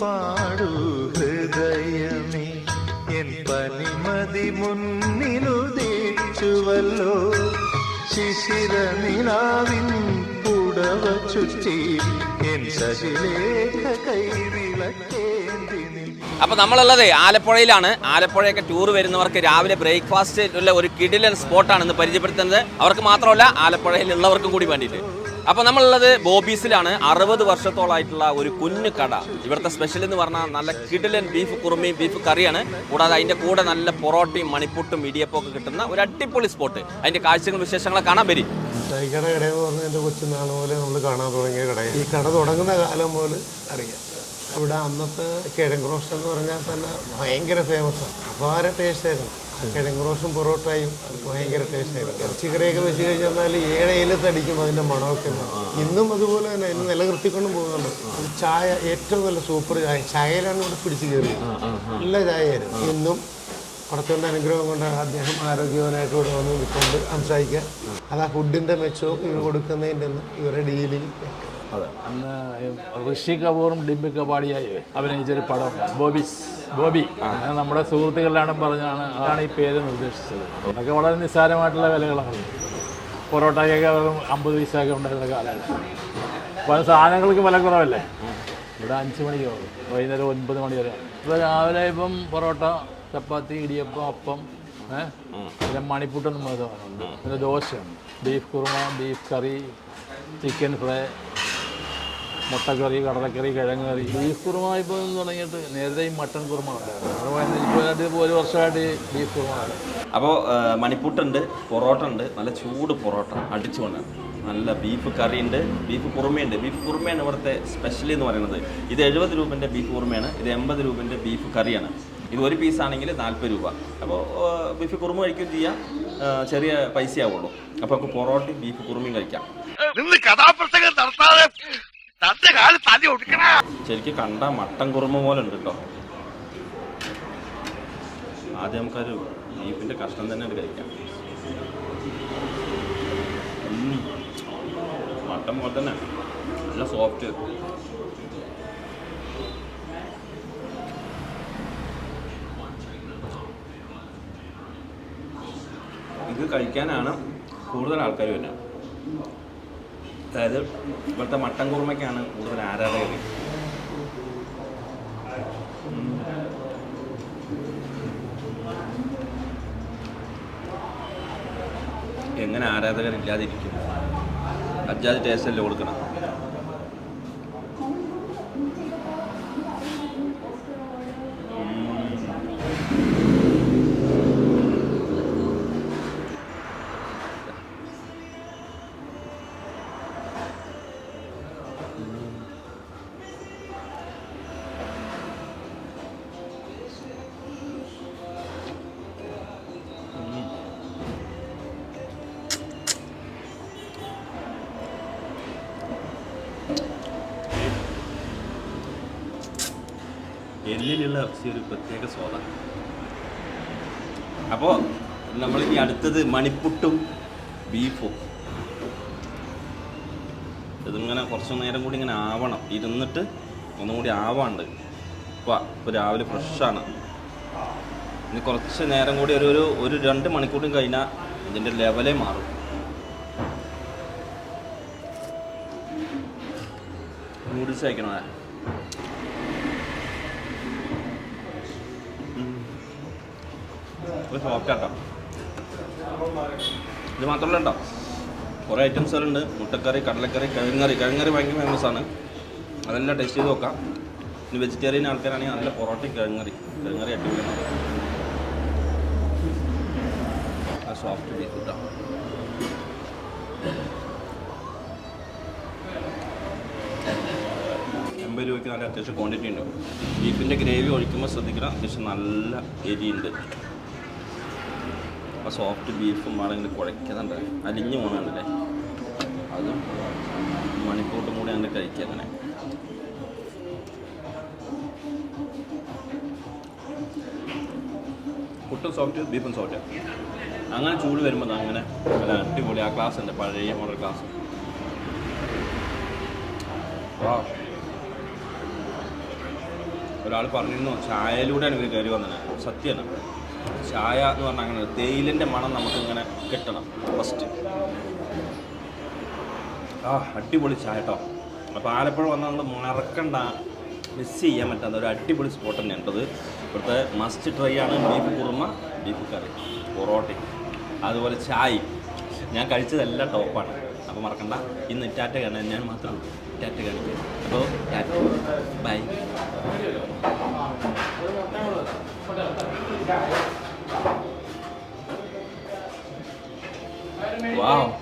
പാടൂ ഹൃദയമേ എൻ പനിമതി ചുറ്റി എൻ ശശിലേഖ കൈവിളക്കേന്തി അപ്പോൾ നമ്മളുള്ളത് ആലപ്പുഴയിലാണ്. ആലപ്പുഴയൊക്കെ ടൂർ വരുന്നവർക്ക് രാവിലെ ബ്രേക്ക്ഫാസ്റ്റ് ഉള്ള ഒരു കിടിലൻ സ്പോട്ടാണ് ഇന്ന് പരിചയപ്പെടുത്തുന്നത്. അവർക്ക് മാത്രമല്ല ആലപ്പുഴയിലുള്ളവർക്കും കൂടി വേണ്ടിയിട്ട്. അപ്പോൾ നമ്മളുള്ളത് ബോബീസിലാണ്. അറുപത് വർഷത്തോളായിട്ടുള്ള ഒരു കുഞ്ഞു കട. ഇവിടുത്തെ സ്പെഷ്യൽ എന്ന് പറഞ്ഞാൽ നല്ല കിടിലൻ ബീഫ് കുറുമയും ബീഫ് കറിയാണ്. കൂടാതെ അതിന്റെ കൂടെ നല്ല പൊറോട്ടയും മണിപ്പുട്ടും ഇടിയപ്പം ഒക്കെ കിട്ടുന്ന ഒരു അടിപൊളി സ്പോട്ട് അതിന്റെ കാഴ്ചകളും വിശേഷങ്ങളെ കാണാൻ വരും. പറഞ്ഞാൽ പോലെ നമ്മൾ കാണാൻ തുടങ്ങിയ കടയാണ് ഈ കട തുടങ്ങുന്ന കാലം മുതൽ അറിയാം. ഇവിടെ അന്നത്തെ കിഴങ്ങ് റോസ്റ്റ് എന്ന് പറഞ്ഞാൽ തന്നെ ഭയങ്കര ഫേമസാണ് അപാര ടേസ്റ്റായിരുന്നു കിഴങ്ങ് റോസ്റ്റും പൊറോട്ടയും ഭയങ്കര ടേസ്റ്റായിരുന്നു ഇറച്ചിക്കറിയൊക്കെ വെച്ച് കഴിഞ്ഞാൽ ഏഴ് തടിക്കും അതിന്റെ മണമൊക്കെ. ഇന്നും അതുപോലെ തന്നെ ഇന്ന് നിലനിർത്തിക്കൊണ്ടും പോകുന്നുണ്ട്. ചായ ഏറ്റവും നല്ല സൂപ്പർ ചായ. ചായയിലാണ് ഇവിടെ പിടിച്ചു കയറിയത്. നല്ല ചായയായിരുന്നു. ഇന്നും പടത്തോന്റെ അനുഗ്രഹം കൊണ്ട് അദ്ദേഹം ആരോഗ്യവാനായിട്ട് ഇവിടെ വന്ന് നിൽക്കൊണ്ട് സംസാരിക്കുക അത് ആ ഫുഡിന്റെ മെച്ചവും ഇവർ കൊടുക്കുന്നതിന്റെ ഇവരുടെ ഡീലിംഗ് അന്ന് ഋഷി കപൂറും ഡിംബി കപാടിയായി അഭിനയിച്ചൊരു പടം ബോബിസ് ബോബി. അത് നമ്മുടെ സുഹൃത്തുക്കളിലാണ് പറഞ്ഞാണ് അതാണ് ഈ പേര് നിർദ്ദേശിച്ചത്. അതൊക്കെ വളരെ നിസ്സാരമായിട്ടുള്ള വിലകളാണ്. പൊറോട്ടയ്ക്കൊക്കെ വെറും അമ്പത് പൈസയൊക്കെ ഉണ്ടായിരുന്ന കാലമാണ് പല സാധനങ്ങൾക്ക് വില കുറവല്ലേ? ഇവിടെ അഞ്ച് മണിക്ക് പോകും. വൈകുന്നേരം ഒൻപത് മണി വരെ. ഇപ്പോൾ രാവിലെ ഇപ്പം പൊറോട്ട ചപ്പാത്തി ഇടിയപ്പം അപ്പം ഏഹ് പിന്നെ മണിപ്പൂട്ടൊന്നും സാധനമുണ്ട് പിന്നെ ദോശയുണ്ട് beef kurma beef curry chicken fry മുട്ടക്കറി കടലക്കറി കിഴങ്ങ് കറി ബീഫ് കുറുമ ഇപ്പോൾ തുടങ്ങിയിട്ട് നേരത്തെ ഈ മട്ടൺ കുറുമ ഉണ്ടായിരുന്നു. ഇപ്പോൾ അത് ഒരു വർഷമായിട്ട് ബീഫ് കുറുമ അപ്പോൾ മണിപ്പുട്ടുണ്ട് പൊറോട്ട ഉണ്ട് നല്ല ചൂട് പൊറോട്ട അടിച്ചു കൊണ്ട് നല്ല ബീഫ് കറി ഉണ്ട് ബീഫ് കുറുമയുണ്ട്. ബീഫ് കുറുമയാണ് ഇവിടുത്തെ സ്പെഷ്യൽ എന്ന് പറയുന്നത്. ഇത് എഴുപത് രൂപന്റെ ബീഫ് കുറുമയാണ് ഇത് എൺപത് രൂപന്റെ ബീഫ് കറിയാണ്. ഇത് ഒരു പീസാണെങ്കിൽ നാൽപ്പത് രൂപ. അപ്പോൾ ബീഫ് കുറുമ കഴിക്കുകയും ചെയ്യാം. ചെറിയ പൈസയാവുള്ളൂ. അപ്പോൾ നമുക്ക് പൊറോട്ടയും ബീഫ് കുറുമയും കഴിക്കാം. നിന്ന് കഥാപ്രസംഗം നടത്താതെ ശരിക്കും കണ്ട മട്ടൻ കുറുമ പോലെ ഉണ്ട് കേട്ടോ ആദ്യം നമുക്കൊരു ബീഫിന്റെ കഷ്ണം തന്നെ അത് കഴിക്കാം. മട്ടൻ പോലെ തന്നെ. നല്ല സോഫ്റ്റ് ഇത് കഴിക്കാനാണ് കൂടുതൽ ആൾക്കാർ വരുന്നത്. അതായത് ഇവിടുത്തെ മട്ടൻ കുറുമയ്ക്കാണ് കൂടുതൽ ആരാധകർ. എങ്ങനെ ആരാധകരില്ലാതിരിക്കും അജാതി ടേസ്റ്റല്ലേ കൊടുക്കണം എല്ലിലുള്ള ഇറച്ചി ഒരു പ്രത്യേക സ്വാദ അപ്പോൾ നമ്മൾ ഈ അടുത്തത് മണിപ്പുട്ടും ബീഫും. ഇതിങ്ങനെ കുറച്ച് നേരം കൂടി ഇങ്ങനെ ആവണം. ഇരുന്നിട്ട് ഒന്നും കൂടി ആവാണ്ട്. ഇപ്പോൾ ഇപ്പോൾ രാവിലെ ഫ്രഷാണ്. ഇനി കുറച്ച് നേരം കൂടി ഒരു ഒരു ഒരു രണ്ട് മണിക്കൂറും കഴിഞ്ഞാൽ ഇതിന്റെ ലെവലേ മാറും. നൂഡിൽസ് കഴിക്കണോ? ഒരു സോഫ്റ്റ് ആട്ടോ. ഇത് മാത്രമല്ല ഉണ്ടോ കുറേ ഐറ്റംസുകളുണ്ട് മുട്ടക്കറി കടലക്കറി കിഴങ്ങറി. കിഴങ്ങറി ഭയങ്കര ഫേമസ് ആണ്. അതെല്ലാം ടേസ്റ്റ് ചെയ്ത് നോക്കാം. ഇനി വെജിറ്റേറിയൻ ആൾക്കാരാണെങ്കിൽ നല്ല പൊറോട്ട കിഴങ്ങറി. കിഴങ്ങറി അടിപൊളിയാണ്. സോഫ്റ്റ് ബീഫ് കേട്ടോ എൺപത് രൂപയ്ക്ക് നല്ല അത്യാവശ്യം ക്വാണ്ടിറ്റി ഉണ്ട്. ബീഫിന്റെ ഗ്രേവി ഒഴിക്കുമ്പോൾ ശ്രദ്ധിക്കണം. അത്യാവശ്യം നല്ല എരിയുണ്ട് സോഫ്റ്റ് ബീഫും ആണെങ്കിൽ കുഴയ്ക്കുന്നുണ്ട്. അലിഞ്ഞു പോകുന്നുണ്ടല്ലേ അതും മണിക്കൂട്ടും കൂടി അങ്ങനെ കഴിക്കുക അങ്ങനെ. പുട്ടും സോഫ്റ്റ് ബീഫും സോഫ്റ്റ് അങ്ങനെ ചൂട് വരുമ്പോൾ അങ്ങനെ നല്ല അടിപൊളി ആ ക്ലാസ് ഉണ്ട് പഴയ മോഡൽ ക്ലാസ് ഒരാൾ പറഞ്ഞിരുന്നു ചായയിലൂടെയാണ് ഇവർ കയറി വന്നത്. സത്യമാണ് ചായ എന്ന് പറഞ്ഞാൽ അങ്ങനെ തേയിലിന്റെ മണം നമുക്കിങ്ങനെ കിട്ടണം. ഫസ്റ്റ് ആ അടിപൊളി ചായ കേട്ടോ അപ്പോൾ ആലപ്പുഴ വന്നാൽ നമ്മൾ മറക്കണ്ട. മിസ് ചെയ്യാൻ പറ്റാത്ത ഒരു അടിപൊളി സ്പോട്ട് തന്നെ ഉണ്ടത് ഇവിടുത്തെ മസ്റ്റ് ട്രൈ ആണ് ബീഫ് കുറുമ ബീഫ് കറി പൊറോട്ടയും അതുപോലെ ചായ ഞാൻ കഴിച്ചതെല്ലാം ടോപ്പാണ് അപ്പോൾ മറക്കണ്ട. ഇന്ന് ടാറ്റ കാണാൻ ഞാൻ മാത്രം ഇറ്റാറ്റ കാണിക്കും. അപ്പോൾ ടാറ്റ. By Wow.